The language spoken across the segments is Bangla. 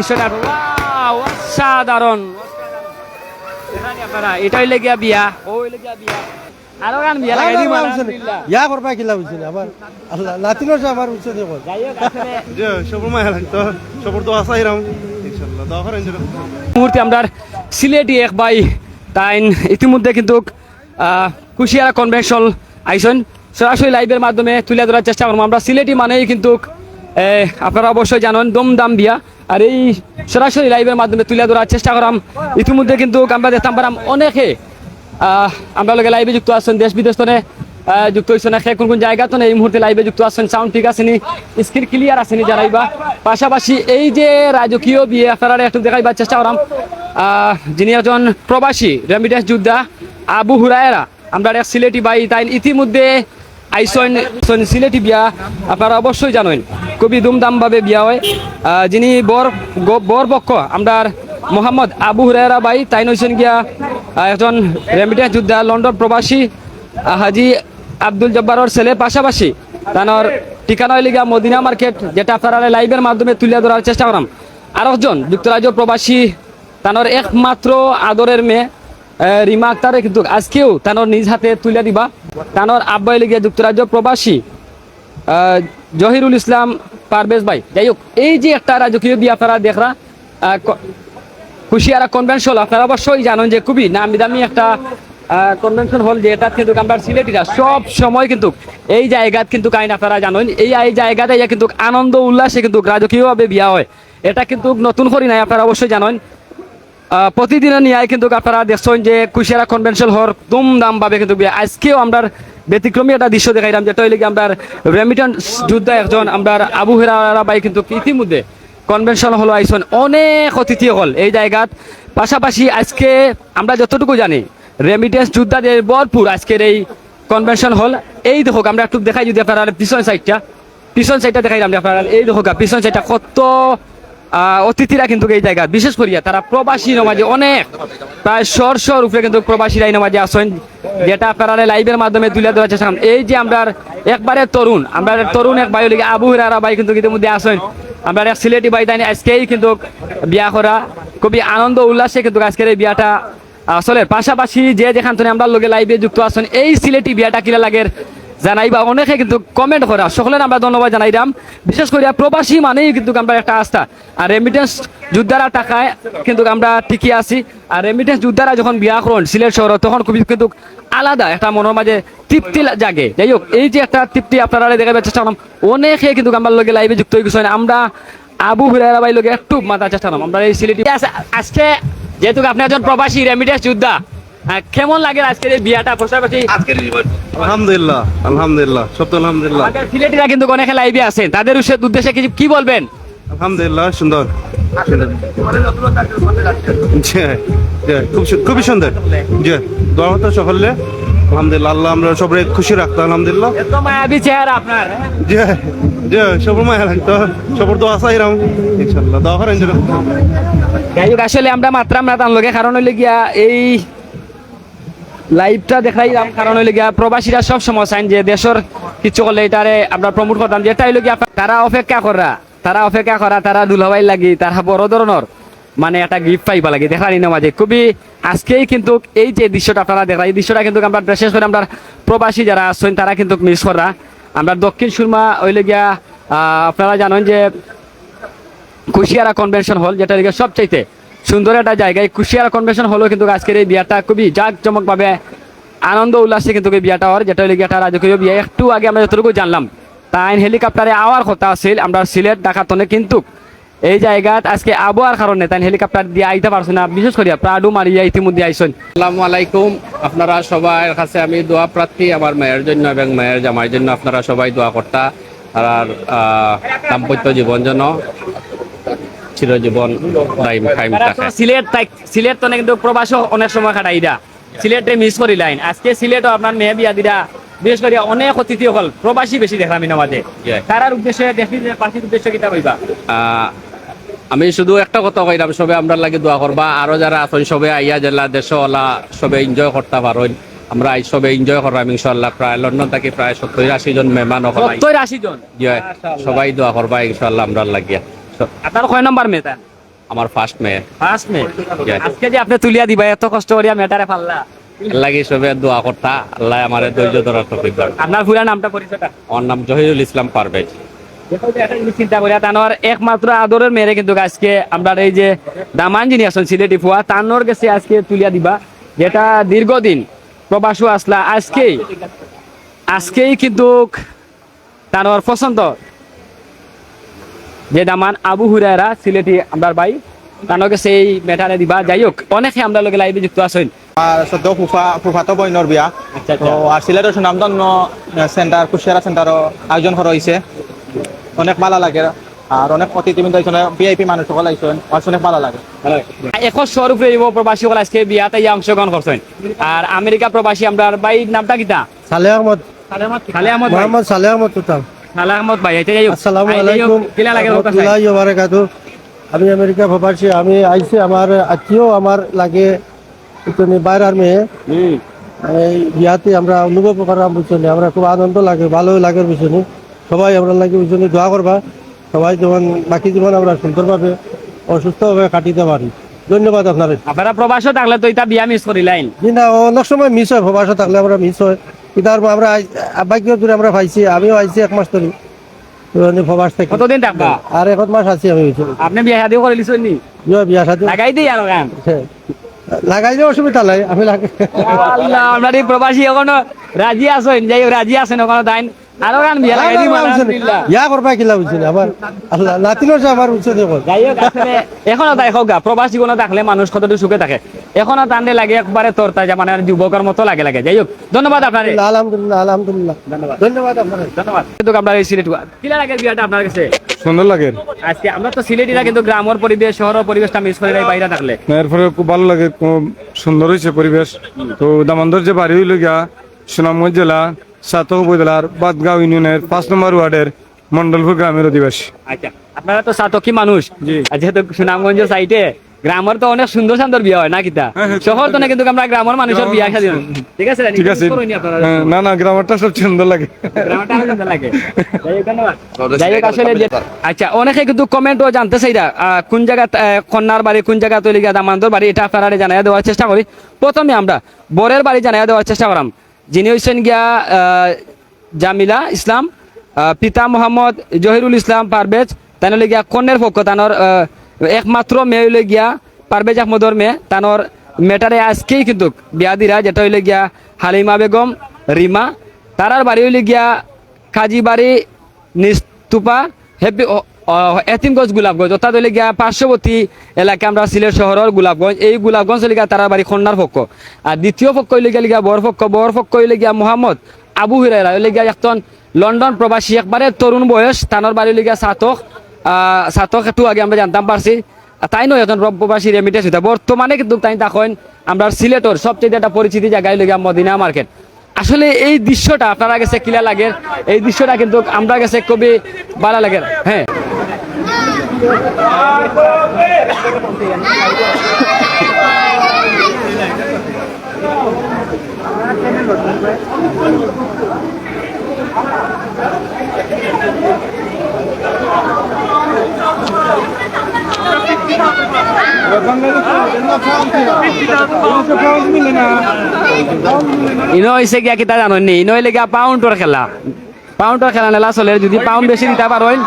দৃশ্যটা ওয়াও অসাধারণ। এটা হইলে গিয়া বিয়া। ও হইলে গিয়া বিয়া। আরও গান বিয়া লাগাই দিম আলহামদুলিল্লাহ। ইয়া করবা কিলা বুঝছি আবার আল্লাহ নাতিনোর আবার উঠছে দেখো যাই হোক আসলে যে সবর মায়া লাগতো সবর তো আসা হিরাম ইনশাল্লাহ দোয়া করেন যেন মুহূর্তে আমরা সিলেটি এক ভাই তাইন ইতিমধ্যে কিন্তু আহ, কুশিয়ারা কনভেনশন আইসন সরাসরি লাইভের মাধ্যমে তুলে ধরার চেষ্টা করব। আমরা সিলেটি মানেই কিন্তু এ, আপনারা অবশ্যই জানেন দম দাম দিয়া আর এই সরাসরি লাইভের মাধ্যমে তুলে ধরার চেষ্টা করাম। ইতিমধ্যে কিন্তু আমরা দেখতাম পারাম অনেকে আমরা লগে লাইভে যুক্ত আছেন, দেশ বিদেশ তনে যুক্ত হয়েছে না কোন কোন জায়গা তো এই মুহূর্তে লাইভে যুক্ত আছেন সাউন্ড ঠিক আছে নি স্ক্রিন ক্লিয়ার আছে নি জানাইবা পাশাপাশি এই যে রাজকীয় বিয়ে আপনারা একটু দেখাইবার চেষ্টা করাম যিনি একজন প্রবাসী রেমিডেন্স যোদ্ধা, আবু হুরায়রা। আমরা এক সিলেটি বাই তাই ইতিমধ্যে আইসন, সিলেটি বিয়া, আপনারা অবশ্যই জানেন। খুবই ধুমধামভাবে বিয়া হয়। যিনি বর বর পক্ষ আমরা মোহাম্মদ আবু হুরায়রা বাই, তাই নইছেন গিয়া একজন রেমিডেন্স যোদ্ধা লন্ডন প্রবাসী হাজি আব্দুল জব্বারর ছেলে। পাশাপাশি তানোর ঠিকানা হইলে গিয়া মদিনা মার্কেট যেটা আপনারা লাইভের মাধ্যমে তুলে ধরার চেষ্টা করাম। আর একজন যুক্তরাজ্য প্রবাসী তানোর একমাত্র আদরের মেয়ে রিমা আক্তারে, কিন্তু আজকেও তানোর নিজ হাতে তুলে দিবা। তানোর আব্বাই লেগে যুক্তরাজ্য প্রবাসী জহিরুল ইসলাম পারভেজ ভাই, যাই হোক, এই যে একটা রাজকীয় বিয়ে আপনারা দেখরা কুশিয়ারা কনভেনশন আপনারা অবশ্যই জানেন যে খুবই নামি দামি একটা কনভেনশন হল যেটা কিন্তু আমরা সিলেটিরা সব সময় কিন্তু এই জায়গাত কিন্তু আইন আপনারা জানেন, এই এই জায়গাতে কিন্তু আনন্দ, উল্লাসে কিন্তু রাজকীয়ভাবে বিয়া হয় এটা কিন্তু নতুন করি নাই, আপনারা অবশ্যই জানেন প্রতিদিনের নিয়ে কিন্তু আপনারা দেখছেন যে কুশিয়ারা কনভেনশন হর দুমদাম ভাবে কিন্তু বিয়া। আজকেও আমরা ব্যতিক্রমী একটা দৃশ্য দেখাইলাম যেটা হইলে আমরা রেমিটেন্স যোদ্ধা একজন আমরা আবু হেরা বাই কিন্তু ইতিমধ্যে কনভেনশন হলো আইসন। অনেক অতিথি হল এই জায়গাত। পাশাপাশি আজকে আমরা যতটুকু জানি রেমিটেন্স যোদ্ধাদের ভরপুর আজকের এই কনভেনশন হল। এই দেখো, আমরা একটু দেখাই যদি আপনারা পিছন সাইডটা পিছন সাইডটা দেখাইলাম আপনারা, এই দেখো পিছন সাইডটা কত অতিথিরা কিন্তু এই জায়গা, বিশেষ করিয়া তারা প্রবাসী নমাজে অনেক। প্রায় শর শর উপরে কিন্তু প্রবাসীরা এই নমাজে আসেন, যেটা আপনারা লাইভের মাধ্যমে তুলে দেওয়ার চেষ্টা এই যে আমরা একবারে তরুণ, আমরা তরুণ এক ভাই লিগে আবু হিরারা ভাই কিন্তু ইতিমধ্যে আসেন। আমরা এক সিলেটি ভাই তাই আজকেই কিন্তু বিয়া করা। খুবই আনন্দ, উল্লাসে কিন্তু আজকের এই বিয়াটা আসলে পাশাপাশি যে যেখান থেকে আমরা লোকে লাইভে যুক্ত আসেন এই সিলেটি বিয়াটা কিলা লাগের জানাইবা, অনেকে কিন্তু কমেন্ট করা। সকলের আমরা ধন্যবাদ জানাইলাম বিশেষ করে প্রবাসী মানেই কিন্তু আমরা একটা আস্থা। আর রেমিটেন্স যোদ্ধারা টাকায় কিন্তু আমরা ঠিকই আছি। আর রেমিটেন্স যোদ্ধারা যখন বিয়া করেন সিলেট শহর, তখন খুবই কিন্তু আলাদা একটা মনের মাঝে তৃপ্তি জাগে। যাই হোক, এই যে একটা তৃপ্তি আপনারা দেখাবার চেষ্টা করলাম। অনেকে কিন্তু আমার লগে লাইভে যুক্ত হয়ে গেছেন। আমরা আবু হুরায়রা ভাই একটু মাথা চেষ্টা করলাম। আমরা এই সিলেটি আজকে যেহেতু আপনি একজন প্রবাসী রেমিটেন্স যোদ্ধা কেমন লাগে আজকের এই বিয়াটা পাশাপাশি আলহামদুলিল্লাহ আলহামদুলিল্লাহ সব তো আলহামদুলিল্লাহ সিলেটিরা কিন্তু অনেকে লাইভে আছেন তাদের উদ্দেশ্যে- উদ্দেশ্যে কি কি বলবেন? আলহামদুলিল্লাহ সুন্দর। খুবই সুন্দর। জি দোয়া হতো সকলে আলহামদুলিল্লাহ আল্লাহ আমরা সবাই খুশি রাখতো আলহামদুলিল্লাহ। এত মায়াবী চেহারা আপনার হ্যাঁ? জি জি সবর মায়া লাগতো সবর আসা হিরাম ইনশাল্লাহ দোয়া করেন যাই হোক আসলে আমরা মাত্রাম না তার লগে কারণ হইলে গিয়া এই লাইভটা দেখাইলাম কারণ হইলে গিয়া প্রবাসীরা সব সময় চাইন যে দেশের কিছু করলে এটারে আমরা প্রমোট করতাম, যেটা হইলে গিয়া তারা অপেক্ষা করা, তারা অপেক্ষা করা, তারা দুলাভাই লাগি, তারা বড় ধরনের মানে একটা গিফট পাইবা লাগে দেখা নিন মাঝে খুবই আজকেই কিন্তু এই যে দৃশ্যটা আপনারা দেখা এই দৃশ্যটা কিন্তু আমরা বিশেষ করে আমরা প্রবাসী যারা আসছেন তারা কিন্তু মিস করা। আমরা দক্ষিণ সুরমা হইলে গিয়া আপনারা জানেন যে কুশিয়ারা কনভেনশন হল যেটা সবচাইতে সুন্দর একটা জায়গায় কুশিয়ারা কনভেনশন হলও কিন্তু আজকের এই বিয়াটা খুবই জাঁকজমক ভাবে আনন্দ উল্লাসে কিন্তু এই বিয়াটা হওয়ার, যেটা লিগে একটা রাজকীয় বিয়ে। একটু আগে আমরা যতটুকু জানলাম তাই হেলিকপ্টারে আওয়ার কথা আছিল, আমরা সিলেট ডাকাতনে কিন্তু এই জায়গাত আজকে আবহাওয়ার কারণে তাই হেলিকপ্টার দিয়ে আইতে পারছে না, বিশেষ করে প্রাডু মারিয়া ইতিমধ্যে আইসন। আসসালামু আলাইকুম, আপনারা সবার কাছে আমি দোয়া প্রার্থী, আমার মায়ের জন্য এবং মায়ের জামাইয়ের জন্য আপনারা সবাই দোয়া কর্তা। আর দাম্পত্য জীবন যেন চিরজীবন টাইম টাইম থাকে সিলেট তাই সিলেট তো কিন্তু প্রবাসও অনেক সময় কাটাই দা সিলেটে মিস করি লাইন আজকে সিলেটও আপনার মেয়ে বিয়া দিরা বিশেষ করে অনেক অতিথি হল প্রবাসী বেশি দেখলাম Yeah. তারার উদ্দেশ্যে দেখি যে পার্টির উদ্দেশ্যে কিতা কইবা? আমি শুধু একটা কথা কইলাম সবে আমরা লাগে দোয়া করবা। আরও যারা আছেন সবে আইয়া জেলা দেশ দেশওয়ালা সবে এনজয় করতে পারেন আমরা আই সবে এনজয় করলাম ইনশাল্লাহ প্রায় লন্ডন থেকে প্রায় সত্তর আশি জন মেহমান হল সত্তর আশি জন? সবাই দোয়া করবা ইনশাল্লাহ আমরা লাগিয়া। আপনার কয় নম্বর মেয়ে আমার ফার্স্ট মেয়ে। ফার্স্ট মে Yes. আজকে যে আপনি তুলিয়া দিবা এত কষ্ট করিয়া মেটারে পাল্লা। লাগি সবে দোয়া করতা? আল্লাহ আমার ধৈর্য ধরার তৌফিক দান। আপনার পুরা নামটা পরিচয়টা? আমার নাম জহিরুল ইসলাম পারভেজ। চিন্তা করিয়া তানোর একমাত্র আদরের মেরে কিন্তু আজকে আমরা এই যে দামান যিনি আছেন সিলেটি ফুয়া তানোর কাছে আজকে তুলিয়া দিবা যেটা দীর্ঘদিন প্রবাসও আসলা। আজকেই আজকেই কিন্তু তানোর পছন্দ। যে দামান আবু হুরায়রা সিলেটি আমরা ভাই তানোর কাছে এই মেটারে দিবা। যাই হোক অনেকে আমরা লোকে লাইভে যুক্ত আছেন। সদ্য ফুফা ফুফাতো বইনর বিয়া। আচ্ছা, তো আর সিলেটের সুনামধন্য সেন্টার কুশিয়ারা সেন্টারও আয়োজন করা হয়েছে অনেক ভালো লাগে। আর অনেক অতিথিবৃন্দ আইসন ভিআইপি মানুষ সকল আইসন আর অনেক ভালো লাগে। এখন স্বরূপ প্রবাসী সকল আজকে বিয়াতে ইয়া অংশগ্রহণ করছেন। আর আমেরিকা প্রবাসী আমরা ভাই নামটা কিতা? সালে আহমদ। খালে আহমদ মোহাম্মদ সালে আহমদ তুতাম আহমদ ভাই এটা যাই আসসালামু আলাইকুম। কিলা লাগে হোক রহমতুল্লাহি ওয়া বারাকাতুহু। আমি আমেরিকা প্রবাসী আমি আইছি আমার আত্মীয় আমার লাগে তুমি বাইরের মেয়ে। এই বিয়াতে আমরা অনুভব করার বুঝছি আমরা খুব আনন্দ লাগে ভালো লাগে বুঝছি সবাই আমরা লাগে বুঝছি দোয়া করবা। সবাই যেমন বাকি জীবন আমরা সুন্দরভাবে অসুস্থভাবে কাটিতে পারি। ধন্যবাদ আপনার আপনারা প্রবাসও থাকলে তো এটা বিয়া মিস করিলাইন না অনেক সময় মিস হয় প্রবাসে থাকলে আমরা মিস হয়। আর আমরা আব্বাকেও দূরে আমরা পাইছি আমিও আইছি এক মাস ধরে প্রবাস থেকে কতদিন থাকবা আর এক মাস আছি আমি আপনি বিয়া শাদি করে লিছেন নি বিয়া লাগাই দিই আর গান লাগাইলে অসুবিধা নাই আমি আল্লাহ আমরা এই প্রবাসী এখনও রাজি আছেন যাই রাজি আছেন ওখানে তাই আরও গান বিয়া লাগাই দিই আলহামদুলিল্লাহ ইয়া করবা কিলা বুঝছি আমার আল্লাহ নাতিনো আমার উচ্চ দেব এখনও তাই হোক প্রবাসী কোনো থাকলে মানুষ কতটুকু সুখে থাকে এখনও তান্ডে লাগে একবারে তোর তাজা মানে যুবকের মতো লাগে লাগে। যাই হোক ধন্যবাদ আপনার। আলহামদুলিল্লাহ আলহামদুলিল্লাহ ধন্যবাদ। আপনার। ধন্যবাদ। কিন্তু আপনার এই সিলেট কিলা লাগে বিয়াটা আপনার কাছে? সুন্দর লাগে। আজকে আমরা তো সিলেটিরা কিন্তু গ্রামের পরিবেশ শহরের পরিবেশটা মিস করে নাই বাইরে থাকলে। এরপরে খুব ভালো লাগে সুন্দর হয়েছে পরিবেশ। তো দামোদর যে বাড়ি হইল গিয়া সুনামগঞ্জ জেলা সাতক উপজেলার বাদগাঁও ইউনিয়নের পাঁচ নম্বর ওয়ার্ডের মন্ডলপুর গ্রামের অধিবাসী। আচ্ছা আপনারা তো সাতকি মানুষ। যেহেতু সুনামগঞ্জ সাইটে গ্রামের তো অনেক সুন্দর সুন্দর বিয়া হয় না কিতা? শহর তো না কিন্তু আমরা গ্রামের মানুষের বিয়া হয়। ঠিক আছে ঠিক আছে। করুন হ্যাঁ, না না গ্রামারটা সব সুন্দর লাগে। গ্রামটা সুন্দর লাগে। যাই হোক, আসলে আচ্ছা অনেকে কিন্তু কমেন্টও জানতে চাই কোন জায়গা কন্যার বাড়ি কোন জায়গা তৈরি গিয়া দামান্তর বাড়ি এটা আপনারা জানাই দেওয়ার চেষ্টা করি। প্রথমে আমরা বরের বাড়ি জানাই দেওয়ার চেষ্টা করাম। যিনি হচ্ছেন গিয়া আহ, জামিলা ইসলাম আহ, পিতা মোহাম্মদ জহিরুল ইসলাম পারভেজ তাই গিয়া কন্যার পক্ষ তানোর আহ, একমাত্র মেয়ে হইলে গিয়া পারভেজ আহমদর মেয়ে। তানোর মেটারে আজকেই কিন্তু বিয়া দিরা, যেটা হইলে গিয়া হালিমা বেগম, রিমা। তারার বাড়ি হইলে গিয়া কাজী বাড়ি নিস্তুপা হেপি এতিমগঞ্জ, গোলাপগঞ্জ। অর্থাৎ হইলে গিয়া পার্শ্ববর্তী এলাকা আমরা সিলেট শহরের গোলাপগঞ্জ। এই গোলাপগঞ্জ হইলে গিয়া তারার বাড়ি খন্নার পক্ষ। আর দ্বিতীয় পক্ষ হইলে গিয়া লিগা বর পক্ষ। বর পক্ষ হইলে গিয়া মোহাম্মদ আবু হুরাইরা হইলে গিয়া এখন লন্ডন প্রবাসী, একবারে তরুণ বয়স। তানোর বাড়ি হইলে গিয়া সাতক। সাতক একটু আগে আমরা জানতাম পারছি তাই নয় এখন প্রবাসী রেমিটেন্স হইতা বর্তমানে কিন্তু তাই তখন আমরা সিলেটর সবচেয়ে একটা পরিচিতি জায়গায় গিয়া মদিনা মার্কেট আসলে এই দৃশ্যটা আপনারা কাছে কিলা লাগে। এই দৃশ্যটা কিন্তু আমরা কাছে খুবই ভালো লাগে। হ্যাঁ ইনো হয়েছে গিয়া কিতা জানো নি? ইনো হইলে গিয়া পাউন্ডর খেলা। পাউন্ডর খেলা নেলা চলে, যদি পাউন্ড বেশি দিতে পারেন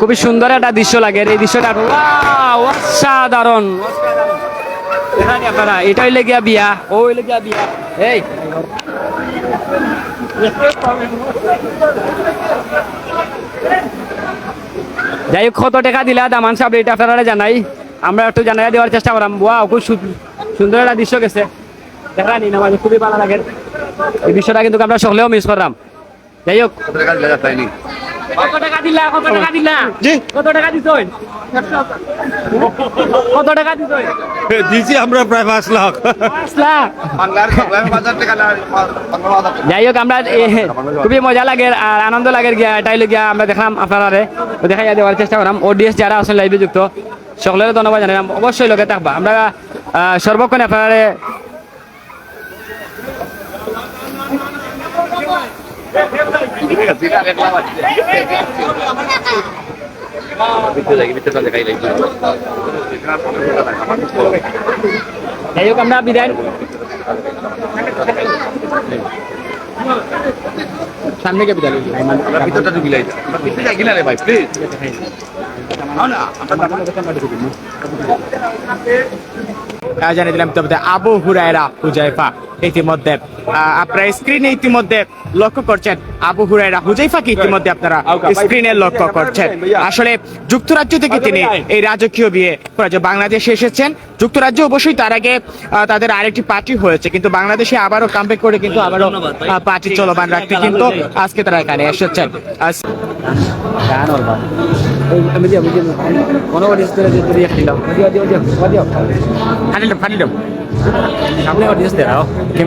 খুবই সুন্দর একটা দৃশ্য লাগে। এই দৃশ্যটা ওয়াও অসাধারণ। অসাধারণ। দেখেন আপনারা এটা হইলে বিয়া বিয়া। এই। যাই হোক, কত টাকা দিলা, দামান সাহেব, এটা আপনারা জানাই। আমরা একটু জানাই দেওয়ার চেষ্টা করাম। ওয়াও খুব সুন্দর একটা দৃশ্য গেছে। দেখা নি, নামাজ খুবই ভালো লাগে। এই দৃশ্যটা কিন্তু আমরা সকলেও মিস করলাম। যাই হোক। কত টাকা দিলা? কত টাকা দিলা? কত টাকা দিছই? কত টাকা দিছই? দিছি আমরা প্রায় পাঁচ লাখ। পাঁচ লাখ? যাই হোক আমরা খুবই মজা লাগে আর আনন্দ লাগে গিয়া এটাই গিয়া আমরা দেখলাম আপনারা দেখাইয়া দেওয়ার চেষ্টা করলাম অডিয়েন্স যারা আছেন লাইভে যুক্ত সকলের ধন্যবাদ জানালাম অবশ্যই লোকে থাকবা। আমরা সর্বক্ষণ আপনারা যাই হোক আমরা বিদায়। সামনে কে বিদায় আহ, জানিয়ে দিলাম তবে আবু হুরায়রা হুজাইফা। ইতিমধ্যে আপনারা স্ক্রিনে ইতিমধ্যে লক্ষ্য করছেন আবু হুরায়রা হুজাইফাকে ইতিমধ্যে আপনারা স্ক্রিনে লক্ষ্য করছেন। আসলে যুক্তরাজ্য থেকে তিনি এই রাজকীয় বিয়ে বাংলাদেশে এসেছেন। যুক্তরাজ্য অবশ্যই তার আগে তাদের আরেকটি পার্টি হয়েছে কিন্তু বাংলাদেশে আবারও কামব্যাক করে কিন্তু আবারও পার্টি চলমান রাখতে কিন্তু আজকে তারা এখানে এসেছেন। ওর আমি যে আমি যে